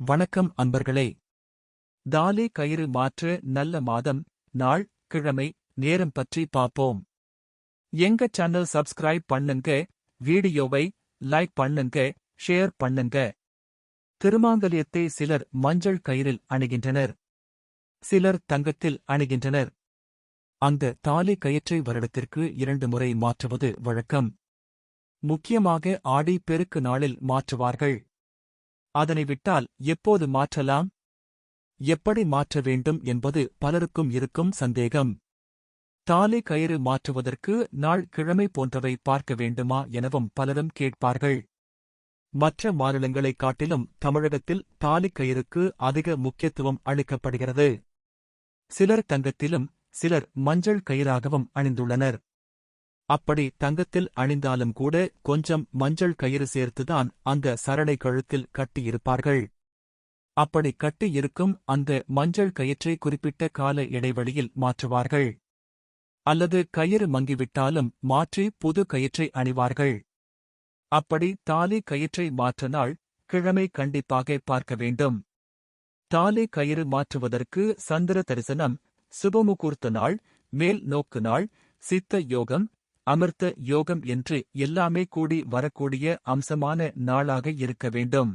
வணக்கம் அன்பர்களே. தாலி கயிறு மாற்று நல்ல மாதம் நாள் கிழமை நேரம் பற்றி பார்ப்போம். எங்க சேனல் சப்ஸ்கிரைப் பண்ணுங்க வீடியோவை லைக் பண்ணுங்க ஷேர் பண்ணுங்க. திருமாங்கல்யத்தை சிலர் மஞ்சள் கயிறில் அணுகின்றனர். சிலர் தங்கத்தில் அணுகின்றனர். அந்த தாலி கயிற்றை வருடத்திற்கு இரண்டு முறை மாற்றுவது வழக்கம். முக்கியமாக ஆடி பெருக்கு நாளில் மாற்றுவார்கள். அதனை விட்டால் எப்போது மாற்றலாம்? எப்படி மாற்ற வேண்டும் என்பது பலருக்கும் இருக்கும் சந்தேகம். தாலி கயிறு மாற்றுவதற்கு நாள் கிழமை போன்றவை பார்க்க வேண்டுமா எனவும் பலரும் கேட்பார்கள். மற்ற மாநிலங்களைக் காட்டிலும் தமிழகத்தில் தாலி கயிறுக்கு அதிக முக்கியத்துவம் அளிக்கப்படுகிறது. சிலர் தங்கத்திலும் சிலர் மஞ்சள் கயிறாகவும் அணிந்துள்ளனர். அப்படி தங்கத்தில் அணிந்தாலும் கூட கொஞ்சம் மஞ்சள் கயிறு சேர்த்துதான் அந்த சரளை கழுத்தில் கட்டியிருப்பார்கள். அப்படி கட்டி இருக்கும் அந்த மஞ்சள் கயிற்றை குறிப்பிட்ட கால இடைவெளியில் மாற்றுவார்கள். அல்லது கயிறு மங்கிவிட்டாலும் மாற்றி புது கயிற்றை அணிவார்கள். அப்படி தாலி கயிற்றை மாற்ற நாள் கிழமை கண்டிப்பாக பார்க்க வேண்டும். தாலி கயிறு மாற்றுவதற்கு சந்திர தரிசனம் சுபமுகூர்த்த நாள் மேல் நோக்கு நாள் சித்த யோகம் அமிர்த யோகம் என்று எல்லாமே கூடி வரக்கூடிய அம்சமான நாளாக இருக்க வேண்டும்.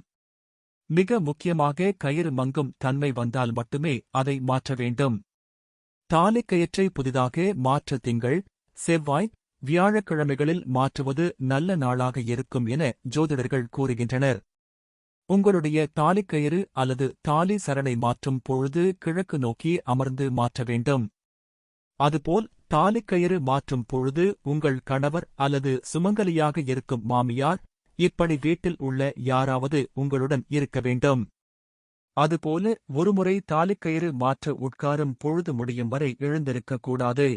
மிக முக்கியமாக கயிறு மங்கும் தன்மை வந்தால் மட்டுமே அதை மாற்ற வேண்டும். தாலிக் கயிற்றை புதிதாக மாற்ற திங்கள் செவ்வாய் வியாழக்கிழமைகளில் மாற்றுவது நல்ல நாளாக இருக்கும் என ஜோதிடர்கள் கூறுகின்றனர். உங்களுடைய தாலிக்கயிறு அல்லது தாலி சரணை மாற்றும் பொழுது கிழக்கு நோக்கி அமர்ந்து மாற்ற வேண்டும். அதுபோல் தாலிக்கயிறு மாற்றும் பொழுது உங்கள் கணவர் அல்லது சுமங்கலியாக இருக்கும் மாமியார் இப்படி வீட்டில் உள்ள யாராவது உங்களுடன் இருக்க வேண்டும். அதுபோல ஒருமுறை தாலிக்கயிறு மாற்ற உட்காரும் பொழுது முடியும் வரை எழுந்திருக்கக்கூடாது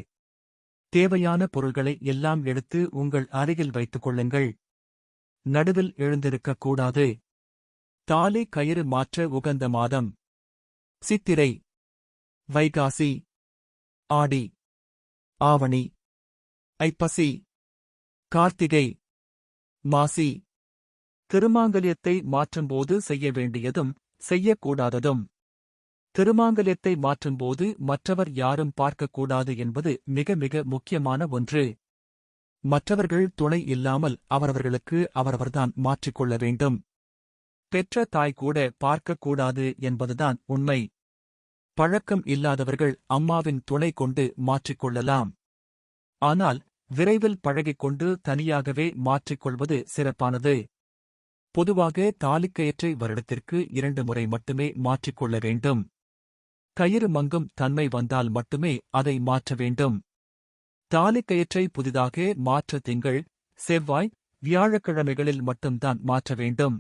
தேவையான பொருள்களை எல்லாம் எடுத்து உங்கள் அருகில் வைத்துக் கொள்ளுங்கள். நடுவில் எழுந்திருக்கக்கூடாது தாலி கயிறு மாற்ற உகந்த மாதம். சித்திரை. வைகாசி. ஆடி. ஆவணி. ஐப்பசி. கார்த்திகை. மாசி. திருமாங்கல்யத்தை மாற்றும்போது செய்ய வேண்டியதும் செய்யக்கூடாததும். திருமாங்கல்யத்தை மாற்றும்போது மற்றவர் யாரும் பார்க்கக்கூடாது என்பது மிக மிக முக்கியமான ஒன்று. மற்றவர்கள் துணை இல்லாமல் அவரவர்களுக்கு அவரவர்தான் மாற்றிக்கொள்ள வேண்டும். பெற்ற தாய் கூட பார்க்கக்கூடாது என்பதுதான் உண்மை. பழக்கம் இல்லாதவர்கள் அம்மாவின் துணை கொண்டு மாற்றிக்கொள்ளலாம். ஆனால் விரைவில் பழகிக்கொண்டு தனியாகவே மாற்றிக்கொள்வது சிறப்பானது. பொதுவாக தாலிக்கயிற்றை வருடத்திற்கு இரண்டு முறை மட்டுமே மாற்றிக்கொள்ள வேண்டும். கயிறு மங்கும் தன்மை வந்தால் மட்டுமே அதை மாற்ற வேண்டும். தாலிக்கயிற்றை புதிதாக மாற்ற திங்கள் செவ்வாய் வியாழக்கிழமைகளில் மட்டும்தான் மாற்ற வேண்டும்.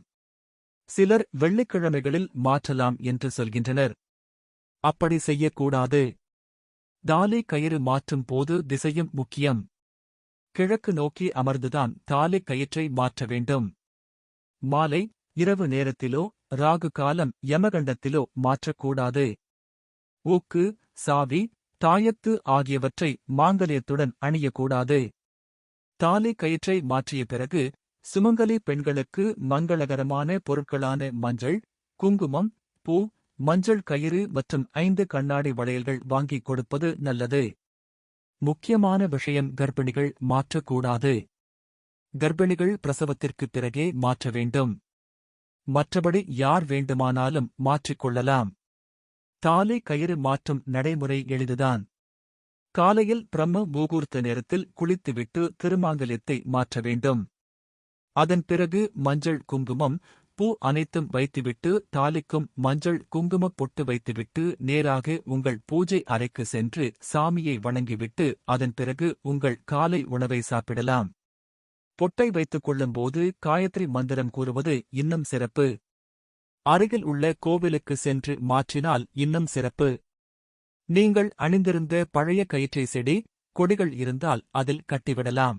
சிலர் வெள்ளிக்கிழமைகளில் மாற்றலாம் என்று சொல்கின்றனர். அப்படி செய்யக்கூடாது. தாலி கயிறு மாற்றும் போது திசையும் முக்கியம். கிழக்கு நோக்கி அமர்ந்துதான் தாலி கயிற்றை மாற்ற வேண்டும். மாலை இரவு நேரத்திலோ ராகு காலம் யமகண்டத்திலோ மாற்றக்கூடாது. ஊக்கு சாவி தாயத்து ஆகியவற்றை மாங்கல்யத்துடன் அணியக்கூடாது. தாலி கயிற்றை மாற்றிய பிறகு சுமங்கலி பெண்களுக்கு மங்களகரமான பொருட்களான மஞ்சள் குங்குமம் பூ மஞ்சள் கயிறு மற்றும் ஐந்து கண்ணாடி வளையல்கள் வாங்கிக் கொடுப்பது நல்லது. முக்கியமான விஷயம் கர்ப்பிணிகள் மாற்றக்கூடாது. கர்ப்பிணிகள் பிரசவத்திற்குப் பிறகே மாற்ற வேண்டும். மற்றபடி யார் வேண்டுமானாலும் மாற்றிக்கொள்ளலாம் தாலி கயிறு மாற்றும் நடைமுறை எளிதுதான். காலையில் பிரம்ம மூகூர்த்த நேரத்தில் குளித்துவிட்டு திருமாங்கல்யத்தை மாற்ற வேண்டும். அதன் பிறகு மஞ்சள் குங்குமம் பூ அனைத்தும் வைத்துவிட்டு தாலிக்கும் மஞ்சள் குங்குமப் பொட்டு வைத்துவிட்டு நேராக உங்கள் பூஜை அறைக்கு சென்று சாமியை வணங்கிவிட்டு அதன் பிறகு உங்கள் காலை உணவை சாப்பிடலாம். பொட்டை வைத்துக் கொள்ளும்போது காயத்ரி மந்திரம் கூறுவது இன்னும் சிறப்பு. அருகில் உள்ள கோவிலுக்கு சென்று மாற்றினால் இன்னும் சிறப்பு. நீங்கள் அணிந்திருந்த பழைய கயிற்றை செடி கொடிகள் இருந்தால் அதில் கட்டிவிடலாம்.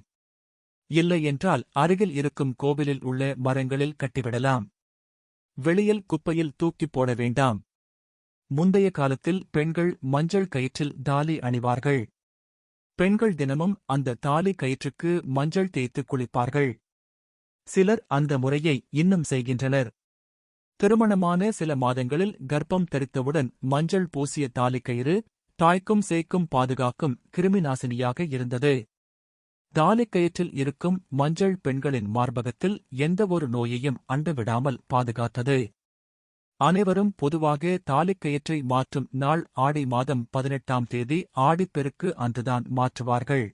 இல்லை என்றால் அருகில் இருக்கும் கோவிலில் உள்ள மரங்களில் கட்டிவிடலாம். வெளியில் குப்பையில் தூக்கிப் போட வேண்டாம். முந்தைய காலத்தில் பெண்கள் மஞ்சள் கயிற்றில் தாலி அணிவார்கள். பெண்கள் தினமும் அந்த தாலி கயிற்றுக்கு மஞ்சள் தேய்த்து குளிப்பார்கள். சிலர் அந்த முறையை இன்னும் செய்கின்றனர். திருமணமான சில மாதங்களில் கர்ப்பம் தரித்தவுடன் மஞ்சள் பூசிய தாலிக்கயிறு தாய்க்கும் சேய்க்கும் பாதுகாக்கும் கிருமிநாசினியாக இருந்தது. தாலிக்கயிற்றில் இருக்கும் மஞ்சள் பெண்களின் மார்பகத்தில் எந்தவொரு நோயையும் அண்டவிடாமல் பாதுகாத்தது. அனைவரும் பொதுவாக தாலிக்கயிற்றை மாற்றும் நாள் ஆடி மாதம் பதினெட்டாம் தேதி ஆடிப்பெருக்கு அன்றுதான் மாற்றுவார்கள்.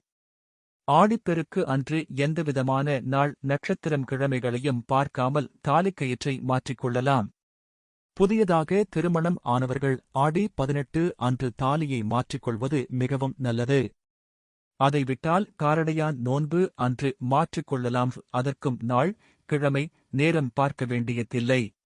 ஆடிப்பெருக்கு அன்று எந்தவிதமான நாள் நட்சத்திரம் கிழமைகளையும் பார்க்காமல் தாலிக்கயிற்றை மாற்றிக்கொள்ளலாம் புதியதாக திருமணம் ஆனவர்கள் ஆடி பதினெட்டு அன்று தாலியை மாற்றிக்கொள்வது மிகவும் நல்லது. அதை விட்டால் காரடையான் நோன்பு அன்று மாற்றிக்கொள்ளலாம் அதற்கும் நாள் கிழமை நேரம் பார்க்க வேண்டியதில்லை.